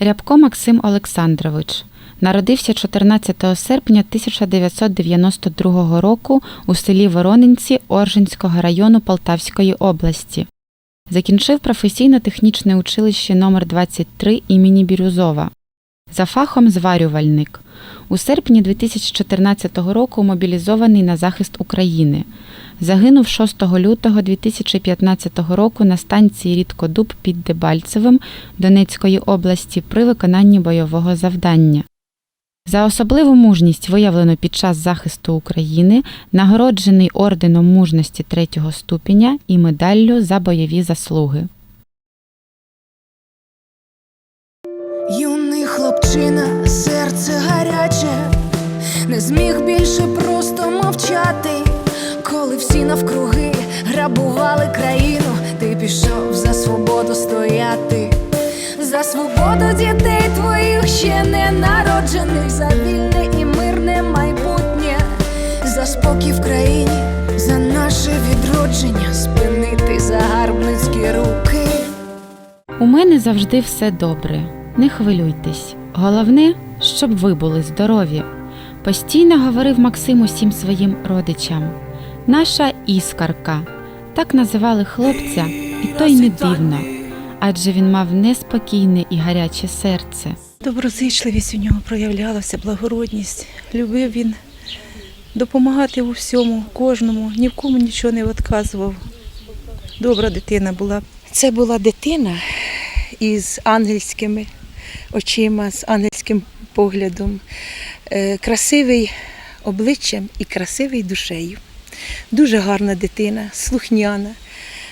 Рябко Максим Олександрович народився 14 серпня 1992 року у селі Воронинці Оржинського району Полтавської області. Закінчив професійно-технічне училище номер 23 імені Бірюзова. За фахом зварювальник. У серпні 2014 року мобілізований на захист України. Загинув 6 лютого 2015 року на станції Рідкодуб під Дебальцевим Донецької області при виконанні бойового завдання. За особливу мужність, виявлену під час захисту України, нагороджений орденом мужності третього ступеня і медаллю за бойові заслуги. Юний хлопчина, серце зміг більше просто мовчати. Коли всі навкруги грабували країну, ти пішов за свободу стояти, за свободу дітей твоїх ще не народжених, за вільне і мирне майбутнє, за спокій в країні, за наше відродження, спинити загарбницькі руки. У мене завжди все добре. Не хвилюйтесь. Головне, щоб ви були здорові. Постійно говорив Максим усім своїм родичам. Наша іскарка. Так називали хлопця, і то й не дивно, адже він мав неспокійне і гаряче серце. Доброзичливість у нього проявлялася, благородність. Любив він допомагати у всьому, кожному, ні в кому нічого не відказував. Добра дитина була. Це була дитина із ангельськими очима, з ангельським поглядом, е, красивий обличчям і красивий душею. Дуже гарна дитина, слухняна.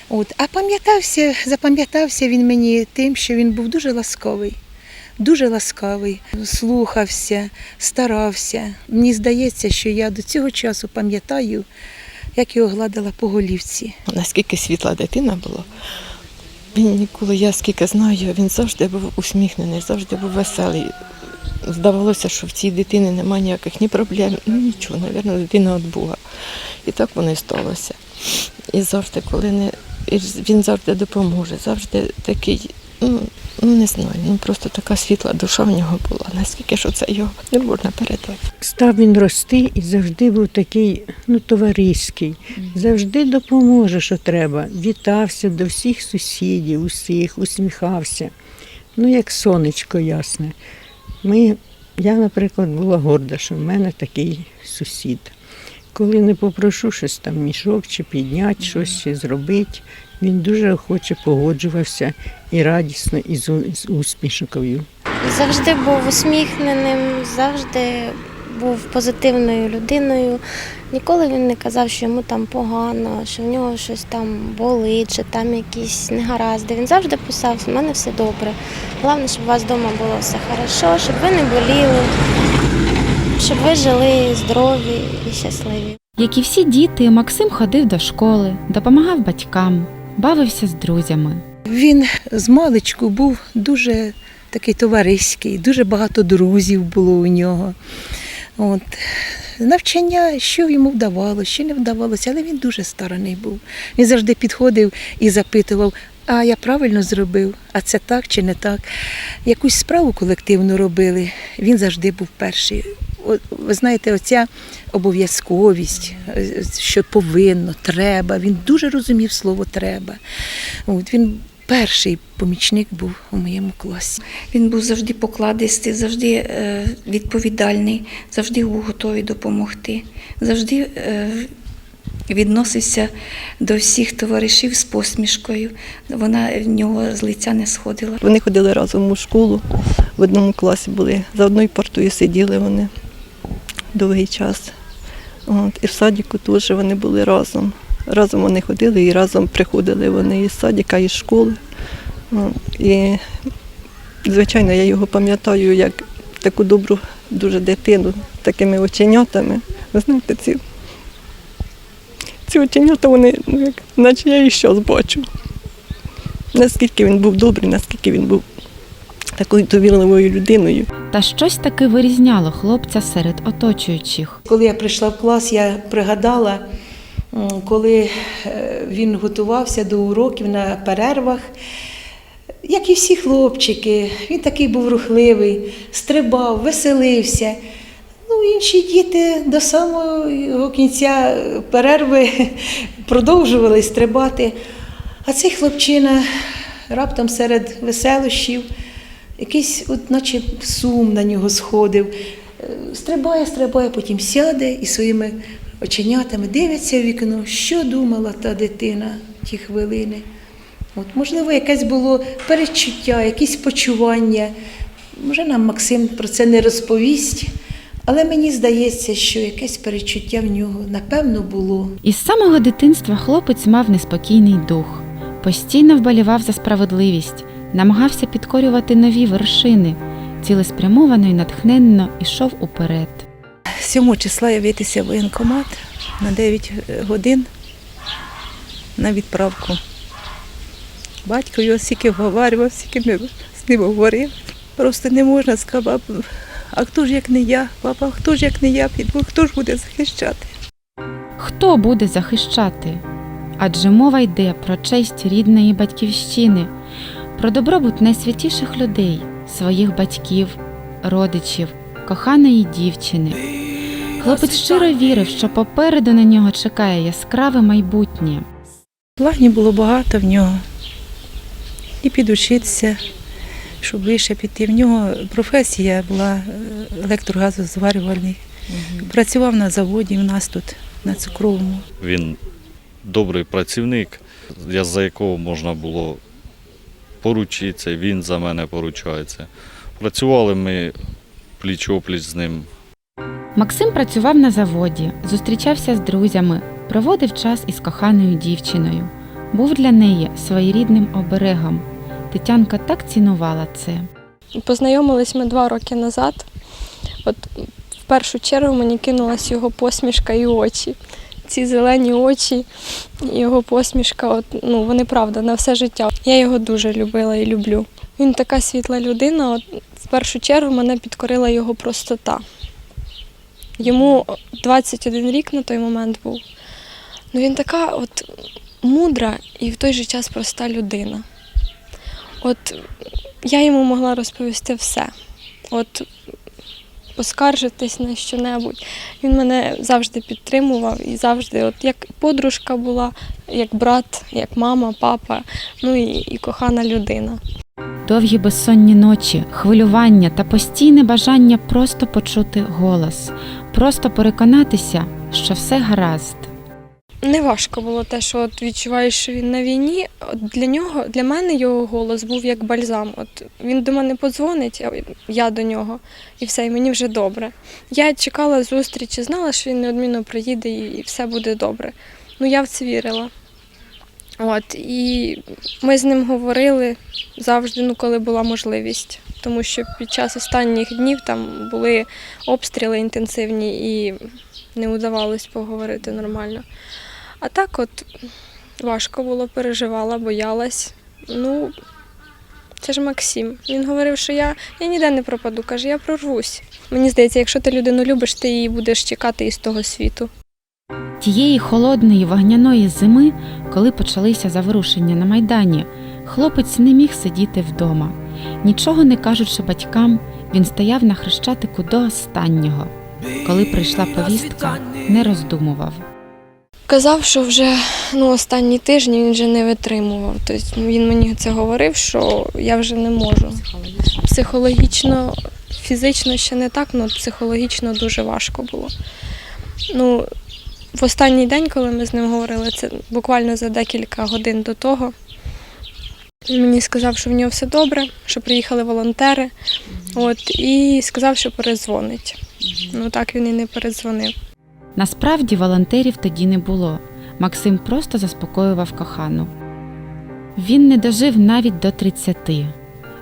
От. А пам'ятався, запам'ятався він мені тим, що він був дуже ласковий. Дуже ласкавий, слухався, старався. Мені здається, що я до цього часу пам'ятаю, як його гладила по голівці. наскільки світла дитина була. Він ніколи, я скільки знаю, він завжди був усміхнений, завжди був веселий. Здавалося, що в цій дитини немає ніяких ні проблем, ну нічого, навірно, дитина від Бога. І так воно і сталося. І завжди, коли не він завжди допоможе, завжди такий, ну, ну не знаю, ну просто така світла душа в нього була, наскільки що це його не можна передати. Став він рости і завжди був такий ну, товариський, завжди допоможе, що треба. Вітався до всіх сусідів, усіх, усміхався. Ну, як сонечко ясне. Ми, я, наприклад, була горда, що в мене такий сусід. Коли не попрошу щось там мішок чи підняти, щось чи зробити, він дуже охоче погоджувався і радісно, і з, усмішкою. Завжди був усміхненим, завжди був позитивною людиною. Ніколи він не казав, що йому там погано, що в нього щось там болить, чи там якісь негаразди. Він завжди писав, у мене все добре. Головне, щоб у вас вдома було все хорошо, щоб ви не боліли, щоб ви жили здорові і щасливі. Як і всі діти, Максим ходив до школи, допомагав батькам, бавився з друзями. Він з маличку був дуже такий товариський, дуже багато друзів було у нього. От. Навчання, що йому вдавалося, що не вдавалося, але він дуже стараний був. Він завжди підходив і запитував, а я правильно зробив, а це так чи не так. Якусь справу колективну робили, він завжди був перший. Ви знаєте, оця обов'язковість, е, що повинно, треба. Він дуже розумів слово треба. От, він перший помічник був у моєму класі. Він був завжди покладистий, завжди е, відповідальний, завжди був готовий допомогти, завжди е, відносився до всіх товаришів з посмішкою. Вона в нього з лиця не сходила. Вони ходили разом у школу, в одному класі були, за одною партою сиділи вони довгий час. От, і в садіку теж вони були разом. Разом вони ходили і разом приходили вони із садика, із школи. От, і, звичайно, я його пам'ятаю як таку добру дуже дитину, такими оченятами. Ви знаєте, ці, ці оченята, вони, ну, як, наче я і щось бачу наскільки він був добрий, наскільки він був такою довірливою людиною. Та щось таки вирізняло хлопця серед оточуючих. Коли я прийшла в клас, я пригадала, коли е, він готувався до уроків на перервах. як і всі хлопчики, він такий був рухливий, стрибав, веселився. Ну, інші діти до самого кінця перерви продовжували стрибати. А цей хлопчина раптом серед веселощів, якийсь, от, наче сум на нього сходив. Е, Стрибає, стрибає, потім сяде і своїми оченятами дивиться в вікно, що думала та дитина ті хвилини. От, можливо, якесь було перечуття, якісь почування. Може, нам Максим про це не розповість, але мені здається, що якесь перечуття в нього напевно було. Із самого дитинства хлопець мав неспокійний дух, постійно вболівав за справедливість, намагався підкорювати нові вершини, цілеспрямовано і натхненно йшов уперед. 7 числа явитися в воєнкомат на 9 годин на відправку. Батько його стільки вговарював, стільки ми з ним говорили. Просто не можна сказати, а хто ж як не я, папа, хто ж як не я піду, хто ж буде захищати? Хто буде захищати? Адже мова йде про честь рідної батьківщини, про добробут найсвятіших людей, своїх батьків, родичів, коханої дівчини. Хлопець щиро вірив, що попереду на нього чекає яскраве майбутнє. Планів було багато в нього. І підучитися, щоб вище піти. В нього професія була е, електрогазозварювальний. Працював на заводі в нас тут, на цукровому. Він добрий працівник, за якого можна було поручитися, він за мене поручається. Працювали ми пліч-опліч з ним. Максим працював на заводі, зустрічався з друзями, проводив час із коханою дівчиною. Був для неї своєрідним оберегом. Тетянка так цінувала це. Познайомились ми два роки назад. От в першу чергу мені кинулась його посмішка і очі. Ці зелені очі, його посмішка, от, ну, вони правда на все життя. Я його дуже любила і люблю. Він така світла людина. От, в першу чергу мене підкорила його простота. Йому 21 рік на той момент був. Ну, він така от мудра і в той же час проста людина. От я йому могла розповісти все. От поскаржитись на що-небудь. Він мене завжди підтримував і завжди, от як подружка була, як брат, як мама, папа, ну і, і кохана людина. Довгі безсонні ночі, хвилювання та постійне бажання просто почути голос, просто переконатися, що все гаразд. Не важко було те, що от відчуваєш, що він на війні. От для нього, для мене його голос був як бальзам. От він до мене подзвонить, я до нього, і все, і мені вже добре. Я чекала зустрічі, знала, що він неодмінно приїде і все буде добре. Ну я в це вірила. От, і ми з ним говорили завжди, ну, коли була можливість. Тому що під час останніх днів там були обстріли інтенсивні і не удавалось поговорити нормально. А так от важко було, переживала, боялась. Ну, це ж Максим. Він говорив, що я, я ніде не пропаду, каже, я прорвусь. Мені здається, якщо ти людину любиш, ти її будеш чекати із того світу. Тієї холодної вогняної зими, коли почалися заворушення на майдані, хлопець не міг сидіти вдома. Нічого не кажучи батькам, він стояв на хрещатику до останнього. Коли прийшла повістка, не роздумував. Казав, що вже ну, останні тижні він вже не витримував. Тобто він мені це говорив, що я вже не можу. Психологічно, фізично ще не так, але психологічно дуже важко було. Ну, в останній день, коли ми з ним говорили, це буквально за декілька годин до того. Він мені сказав, що в нього все добре, що приїхали волонтери. От, і сказав, що перезвонить. Ну так він і не передзвонив. Насправді волонтерів тоді не було. Максим просто заспокоював кохану. Він не дожив навіть до 30.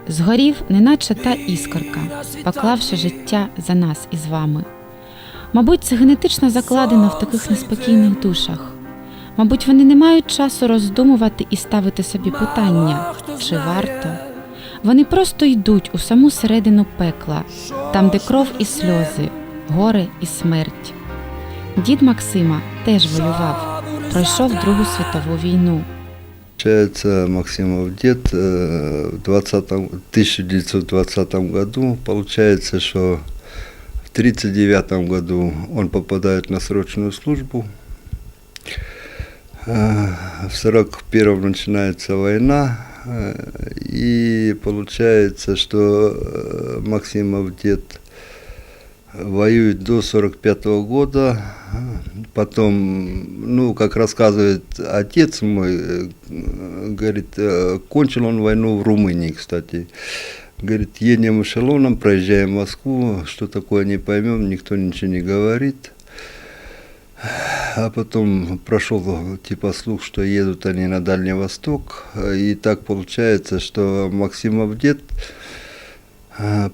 Згорів, неначе та іскорка, поклавши життя за нас із вами. Мабуть, це генетично закладено в таких неспокійних душах. Мабуть, вони не мають часу роздумувати і ставити собі питання, чи варто. Вони просто йдуть у саму середину пекла, там, де кров і сльози, горе і смерть. Дід Максима теж воював, пройшов Другу світову війну. Получается, Максимов дед э, в 20 1920 году, получается, что в 1939 году он попадает на срочную службу. Э, В 1941 начинается война, э, И получается, что э, Максимов дед воюет до 45 года. Потом, ну, как рассказывает отец мой, э, говорит, э, кончил он войну в Румынии, кстати. Говорит, едем эшелоном, проезжаем Москву, что такое не поймем, никто ничего не говорит. А потом прошел типа слух, что едут они на Дальний Восток. И так получается, что Максимов дед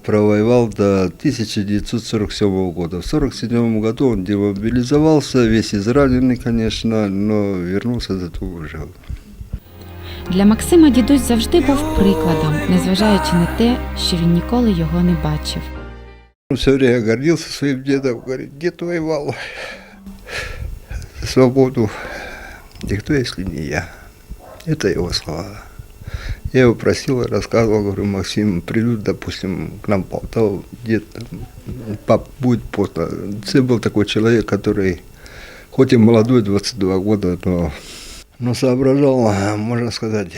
провоевал до 1947 года. В 1947 году он демобилизовался, весь израненный, конечно, но вернулся зато жив. Для Максима дідусь завжди був прикладом, незважаючи на те, що він ніколи його не бачив. Все время гордился своим дедом, говорит, дед воевал за свободу. Никто, если не я. Это его слова. Я его просил, рассказывал, говорю, Максим, придут, допустим, к нам Полтаву, дед, пап, будет поздно. Це был такой человек, который, хоть и молодой, 22 года, но, но соображал, можно сказать,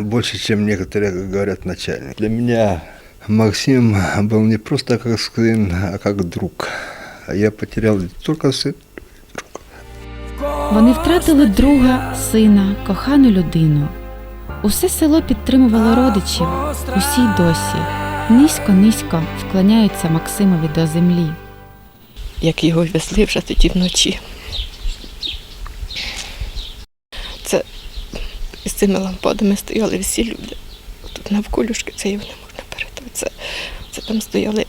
больше, чем некоторые, говорят, начальник. Для меня Максим был не просто как сын, а как друг. Я потерял не только сына. Вони втратили друга, сина, кохану людину. Усе село підтримувало родичів, усі й досі. Низько-низько вклоняються Максимові до землі. як його везли вже тоді вночі. Це з цими лампадами стояли всі люди. Тут навколюшки це його не можна передати. Це, це там стояли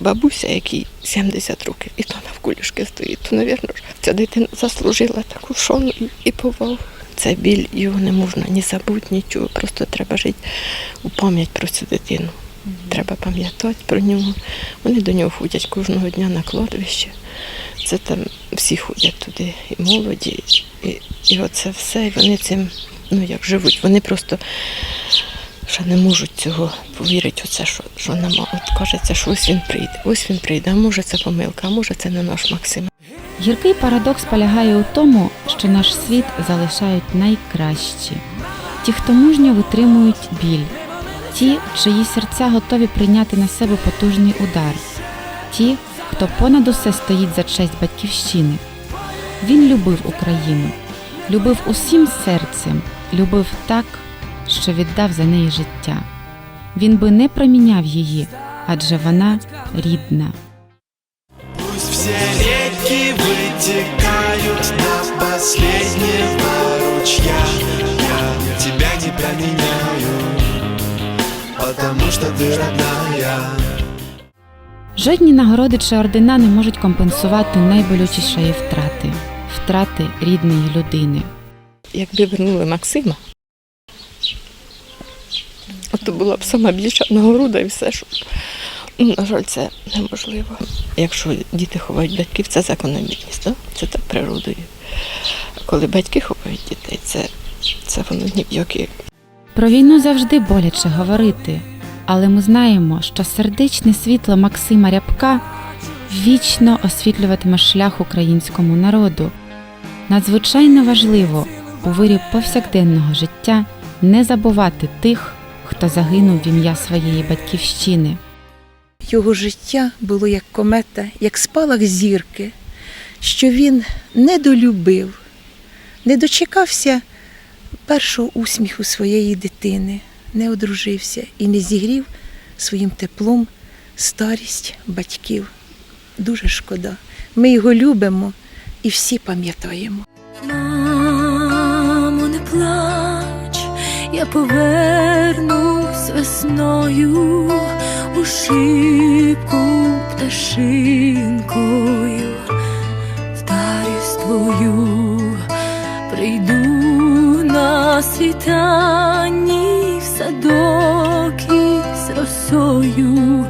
бабуся, якій 70 років, і то навколюшки стоїть. То, мабуть, ця дитина заслужила таку шану і, і повагу. Це біль, його не можна ні забути, нічого. Просто треба жити у пам'ять про цю дитину. Треба пам'ятати про нього. Вони до нього ходять кожного дня на кладовище. Це там всі ходять туди, і молоді, і, і оце все. І вони цим, ну як живуть, вони просто ще не можуть цього повірити, оце, що, що нема. Кажеться, що ось він прийде, ось він прийде, а може це помилка, а може це не наш Максим. Гіркий парадокс полягає у тому, що наш світ залишають найкращі, ті, хто мужньо витримують біль, ті, чиї серця готові прийняти на себе потужний удар, ті, хто понад усе стоїть за честь батьківщини. Він любив Україну, любив усім серцем, любив так, що віддав за неї життя. Він би не проміняв її, адже вона рідна. Пусть все реки вытекают до последнего ручья Я тебя не променяю, потому что ты родная Жодні нагороди чи ордена не можуть компенсувати найболючішої втрати втрати рідної людини. Якби вернули Максима, то була б сама більша нагорода і все, що ну, на жаль, це неможливо. Якщо діти ховають батьків, це закономірність, да? це так природою. Коли батьки ховають дітей, це, це воно ні в які Про війну завжди боляче говорити, але ми знаємо, що сердечне світло Максима Рябка вічно освітлюватиме шлях українському народу. Надзвичайно важливо у вирі повсякденного життя не забувати тих, хто загинув в ім'я своєї батьківщини. Його життя було як комета, як спалах зірки, що він недолюбив, не дочекався першого усміху своєї дитини, не одружився і не зігрів своїм теплом старість батьків. Дуже шкода. Ми його любимо і всі пам'ятаємо. Я повернусь весною у шибку пташинкою, в тарість твою прийду на світанні в садок із росою,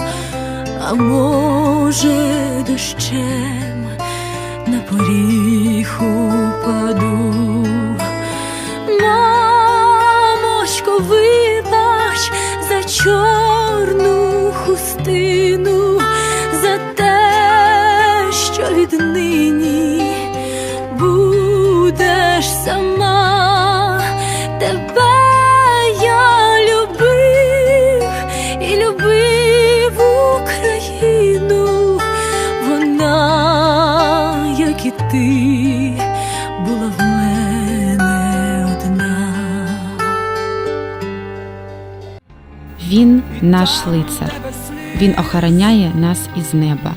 а може дощем чорну хустину за те, що віднині будеш сама. Тебе я любив і любив Україну. Вона, як і ти, Він наш лицар. Він охороняє нас із неба.